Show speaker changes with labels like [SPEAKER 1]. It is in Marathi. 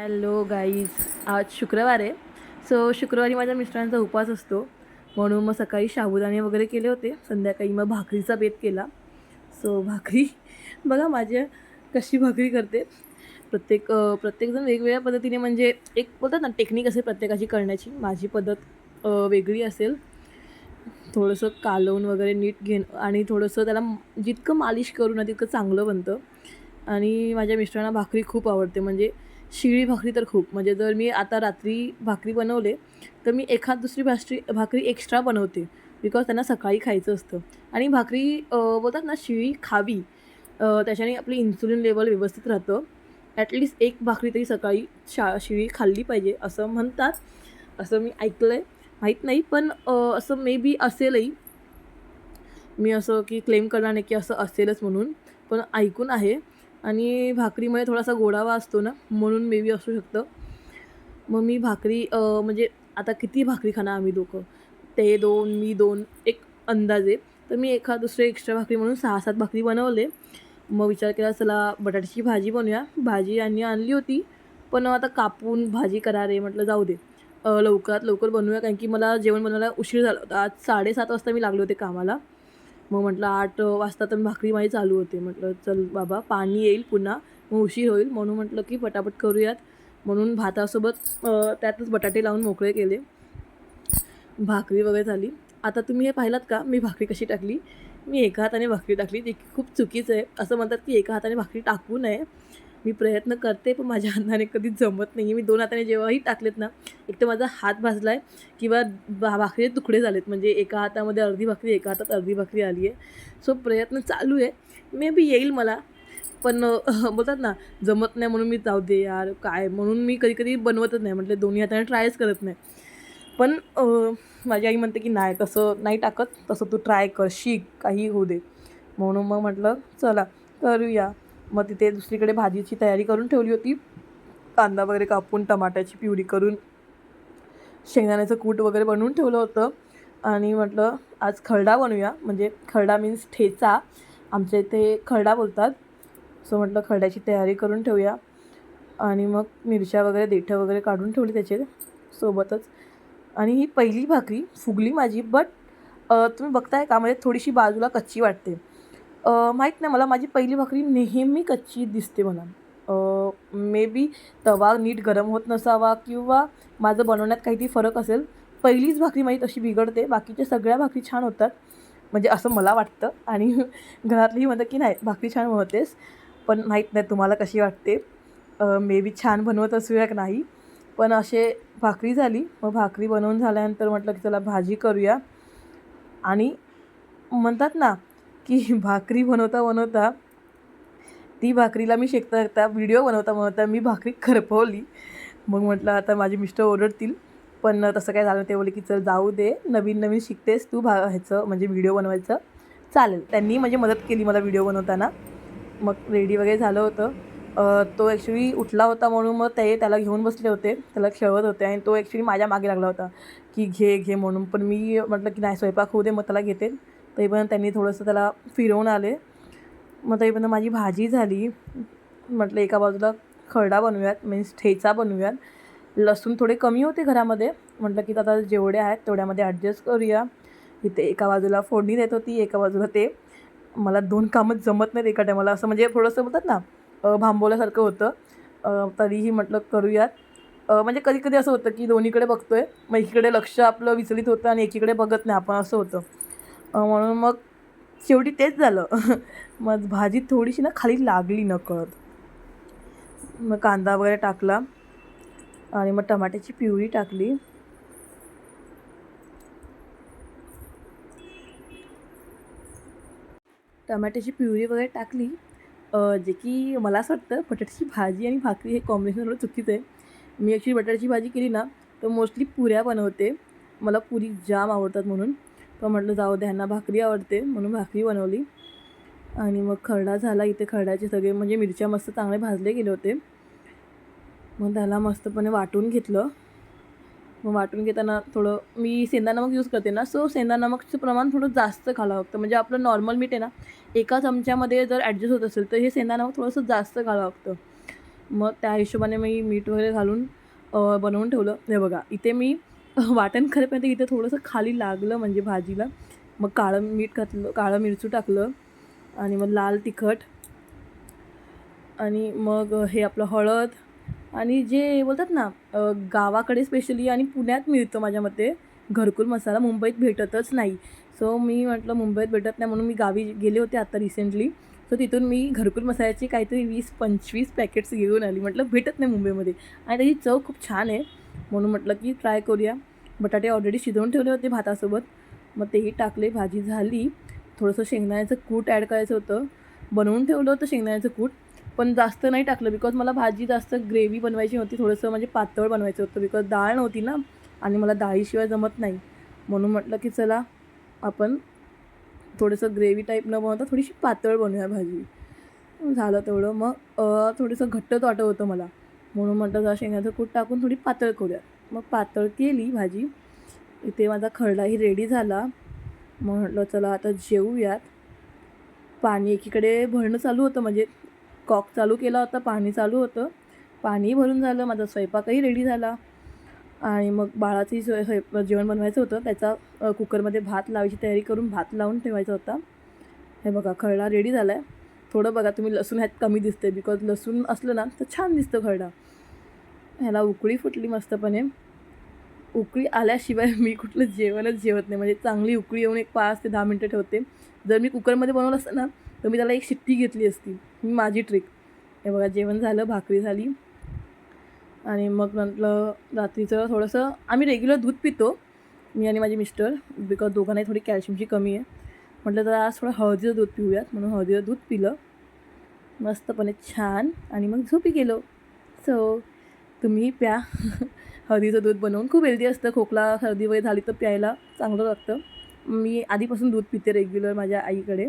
[SPEAKER 1] हॅलो गाईज आज शुक्रवार आहे. सो शुक्रवारी माझ्या मिस्टरांचा उपवास असतो. म्हणून मग सकाळी साबुदाणे वगैरे केले होते. संध्याकाळी मग भाकरीचा बेत केला. सो भाकरी बघा माझ्या कशी भाकरी करते. प्रत्येक प्रत्येकजण वेगवेगळ्या पद्धतीने म्हणजे एक बोलतात ना टेक्निक असेल प्रत्येकाची करण्याची. माझी पद्धत वेगळी असेल. थोडंसं कालवून वगैरे नीट घेणं आणि थोडंसं त्याला जितकं मालिश करू ना तितकं चांगलं बनतं. आणि माझ्या मिस्टरांना भाकरी खूप आवडते. म्हणजे शिळी भाकरी तर खूप. म्हणजे जर मी आता रात्री भाकरी बनवले तर मी एखाद दुसरी भाष्टी भाकरी एक्स्ट्रा बनवते. बिकॉज त्यांना सकाळी खायचं असतं. आणि भाकरी बोलतात ना शिळी खावी. त्याच्याने आपली इन्सुलिन लेवल व्यवस्थित राहतं. ॲटलिस्ट एक भाकरी तरी सकाळी शा शिळी खाल्ली पाहिजे असं म्हणतात. असं मी ऐकलं आहे माहीत नाही पण असं मे बी असेलही. मी असं की क्लेम करणार नाही की असं असेलच म्हणून. पण ऐकून आहे. आणि भाकरीमध्ये थोडासा गोडावा असतो ना म्हणून मे बी असू शकतं. मग मी भाकरी म्हणजे आता किती भाकरी खाणार आम्ही दोघं? ते दोन मी दोन एक अंदाजे. तर मी एखा दुसरे एक्स्ट्रा भाकरी म्हणून सहा सात भाकरी बनवले. मग विचार केला चला बटाट्याची भाजी बनवूया. भाजी आणि आणली होती पण आता कापून भाजी करा रे म्हटलं जाऊ दे. लवकरात लवकर बनवूया कारण की मला जेवण बनवायला उशीर झाला होता. आज साडेसात वाजता मी लागले होते कामाला. मग म्हटलं आठ वाजता तर भाकरी माझी चालू होते. म्हटलं चल बाबा पाणी येईल पुन्हा मग उशीर होईल. म्हणून म्हटलं की पटापट करूयात. म्हणून भातासोबत त्यातच बटाटे लावून मोकळे केले. भाकरी वगैरे झाली. आता तुम्ही हे पाहिलात का? मी भाकरी कशी टाकली? मी एका हाताने भाकरी टाकली. जे की खूप चुकीचं आहे. असं म्हणतात की एका हाताने भाकरी टाकू नये. मी प्रयत्न करते पण माझ्या हाताने कधीच जमत नाही मी दोन हाताने जेव्हाही टाकलेत ना एक तर माझा हात भाजला आहे किंवा भा भाकरीचे तुकडे झालेत. म्हणजे एका हातामध्ये अर्धी भाकरी एका हातात अर्धी भाकरी आली आहे. सो प्रयत्न चालू आहे. मे बी येईल मला. पण बोलतात ना जमत नाही म्हणून मी जाऊ दे यार काय? म्हणून मी कधी कधी बनवतच नाही. म्हटलं दोन्ही हाताने ट्रायच करत नाही. पण माझी आई म्हणते की नाही तसं नाही टाकत. तसं तू ट्राय कर. शिक. काही होऊ दे. म्हणून मग म्हटलं चला करूया. मग तिथे दुसरीकडे भाजीची तयारी करून ठेवली होती. कांदा वगैरे कापून टमाट्याची प्युरी करून शेंगदाण्याचं कूट वगैरे बनवून ठेवलं होतं. आणि म्हटलं आज खरडा बनवूया. म्हणजे खरडा मीन्स ठेचा. आमच्या इथे खरडा बोलतात. सो म्हटलं खरड्याची तयारी करून ठेवूया. आणि मग मिरच्या वगैरे देठं वगैरे काढून ठेवली त्याचे सोबतच. आणि ही पहिली भाकरी फुगली माझी. बट तुम्ही बघताय का? म्हणजे थोडीशी बाजूला कच्ची वाटते. माहीत नाही मला माझी पहिली भाकरी नेहमी कच्ची दिसते मला मे बी तवा नीट गरम होत नसावा किंवा माझं बनवण्यात काहीतरी फरक असेल पहिलीच भाकरी माझी तशी बिघडते बाकीच्या सगळ्या भाकरी छान होतात. म्हणजे असं मला वाटतं आणि घरातलीही म्हणतं की नाही भाकरी छान बनवतेस पण माहीत नाही तुम्हाला कशी वाटते. मे बी छान बनवत असूया की नाही. पण असे भाकरी झाली मग भाकरी बनवून झाल्यानंतर म्हटलं की चला भाजी करूया. आणि म्हणतात ना की भाकरी बनवता बनवता ती भाकरीला मी शेकता शेकता व्हिडिओ बनवता बनवता मी भाकरी करपवली. मग म्हटलं आता माझे मिस्टर ओरडतील पण तसं काय झालं ते बोलले की चल जाऊ दे. नवीन नवीन शिकतेस तू भा ह्याचं म्हणजे व्हिडिओ बनवायचं. चालेल. त्यांनी म्हणजे मदत केली मला व्हिडिओ बनवताना. मग रेडी वगैरे झालं होतं. तो ॲक्च्युली उठला होता म्हणून मग ते त्याला घेऊन बसले होते. त्याला खेळवत होते आणि तो ॲक्च्युली माझ्या मागे लागला होता. की घे घे म्हणून. पण मी म्हटलं की नाही स्वयंपाक होऊ दे मग त्याला घेते. तरीपर्यंत पण त्यांनी थोडंसं त्याला फिरवून आले. मग तरीपर्यंत पण माझी भाजी झाली. म्हटलं एका बाजूला खरडा बनवूयात मीन्स ठेचा बनवूयात. लसूण थोडे कमी होते घरामध्ये. म्हटलं की आता जेवढे आहेत तेवढ्यामध्ये ॲडजस्ट करूया. इथे एका बाजूला फोडणी देत होती एका बाजूला ते मला दोन कामं जमत नाहीत एका टायमाला असं म्हणजे थोडंसं म्हणतात ना भांबवल्यासारखं होतं. तरीही म्हटलं करूयात. म्हणजे कधी कधी असं होतं की दोन्हीकडे बघतोय मग एकीकडे लक्ष आपलं विचलित होतं आणि एकीकडे बघत नाही. आपण असं होतं. म्हणून मग शेवटी तेच झालं. मग भाजी थोडीशी ना खाली लागली नकळत. मग कांदा वगैरे टाकला आणि मग टमाट्याची प्युरी टाकली. टमाट्याची प्युरी वगैरे टाकली. जे की मला असं वाटतं बटाट्याची भाजी आणि भाकरी हे कॉम्बिनेशन थोडं चुकीचं आहे. मी ॲक्च्युली बटाट्याची भाजी केली ना तर मोस्टली पुऱ्या बनवते. मला पुरी जाम आवडतात म्हणून. तर म्हटलं जाऊ द्या ह्यांना भाकरी आवडते. म्हणून भाकरी बनवली. आणि मग खरडा झाला. इथे खरड्याचे सगळे म्हणजे मिरच्या मस्त चांगले भाजले गेले होते. मग त्याला मस्तपणे वाटून घेतलं. मग वाटून घेताना थोडं मी सेंदा नमक यूज करते ना सो सेंदा नमकचं प्रमाण थोडं जास्त घालावं लागतं म्हणजे आपलं नॉर्मल मीठ आहे ना एका चमच्यामध्ये जर ॲडजस्ट होत असेल तर हे सेंदा नमक थोडंसं जास्त घालावं लागतं मग त्या हिशोबाने मी मीठ वगैरे घालून बनवून ठेवलं. हे बघा इथे मी वाटण करेपर्यंत इथं थोडंसं खाली लागलं म्हणजे भाजीला. मग काळं मीठ घातलं काळं मिरचू टाकलं आणि मग लाल तिखट. आणि मग हे आपलं हळद आणि जे बोलतात ना गावाकडे स्पेशली आणि पुण्यात मिळतं माझ्या मते घरकुल मसाला मुंबईत भेटतच नाही. सो मी म्हटलं मुंबईत भेटत नाही म्हणून मी गावी गेले होते आता रिसेंटली सो तिथून मी घरकुल मसाल्याची काहीतरी वीस पंचवीस पॅकेट्स घेऊन आली. म्हटलं भेटत नाही मुंबईमध्ये. आणि त्याची चव खूप छान आहे. म्हणून म्हटलं की ट्राय करूया. बटाटे ऑलरेडी शिजवून ठेवले होते भातासोबत. मग तेही टाकले भाजी झाली. थोडंसं शेंगदाण्याचं कूट ॲड करायचं होतं. बनवून ठेवलं होतं शेंगदाण्याचं कूट. पण जास्त नाही टाकलं बिकॉज मला भाजी जास्त ग्रेव्ही बनवायची होती. थोडंसं म्हणजे पातळ बनवायचं होतं बिकॉज डाळ नव्हती ना. आणि मला डाळीशिवाय जमत नाही. म्हणून म्हटलं की चला आपण थोडंसं ग्रेव्ही टाईप न बनवता थोडीशी पातळ बनवूया भाजी. झालं तेवढं. मग थोडंसं घट्टच वाटत होतं मला. म्हणून म्हटलं जरा शेंगाचं कूट टाकून थोडी पातळ करूया मग पातळ केली भाजी. इथे माझा खरडाही रेडी झाला. मग म्हटलं चला आता जेवूयात. पाणी एकीकडे भरणं चालू होतं म्हणजे कॉक चालू केला होता पाणी चालू होतं. पाणी भरून झालं माझा स्वयंपाकही रेडी झाला. आणि मग बाळाचंही स्वय स्वयंपाक जेवण बनवायचं होतं. त्याचा कुकरमध्ये भात लावायची तयारी करून भात लावून ठेवायचा होता. हे बघा खरडा रेडी झाला आहे थोडं बघा तुम्ही लसूण ह्यात कमी दिसते बिकॉज लसूण असलं ना तर छान दिसतं खरडा ह्याला उकळी फुटली मस्तपणे. उकळी आल्याशिवाय मी कुठलं जेवणच जेवत नाही. म्हणजे चांगली उकळी येऊन एक पाच ते दहा मिनटं ठेवते. जर मी कुकरमध्ये बनवलं असतं ना तर मी त्याला एक शिट्टी घेतली असती. ही माझी ट्रिक हे बघा जेवण झालं भाकरी झाली. आणि मग म्हटलं रात्रीचं थोडंसं आम्ही रेग्युलर दूध पितो मी आणि माझे मिस्टर. बिकॉज दोघांनाही थोडी कॅल्शियमची कमी आहे. म्हटलं तर आज थोडं हळदीचं दूध पिऊयात. म्हणून हळदीचं दूध पिलं. मस्तपणे छान. आणि मग झोपी गेलो. सो तुम्ही प्या. हळदीचं दूध बनवून. खूप हेल्दी असतं. खोकला सर्दी वगैरे झाली तर प्यायला चांगलं लागतं. मी आधीपासून दूध पिते रेग्युलर माझ्या आईकडे.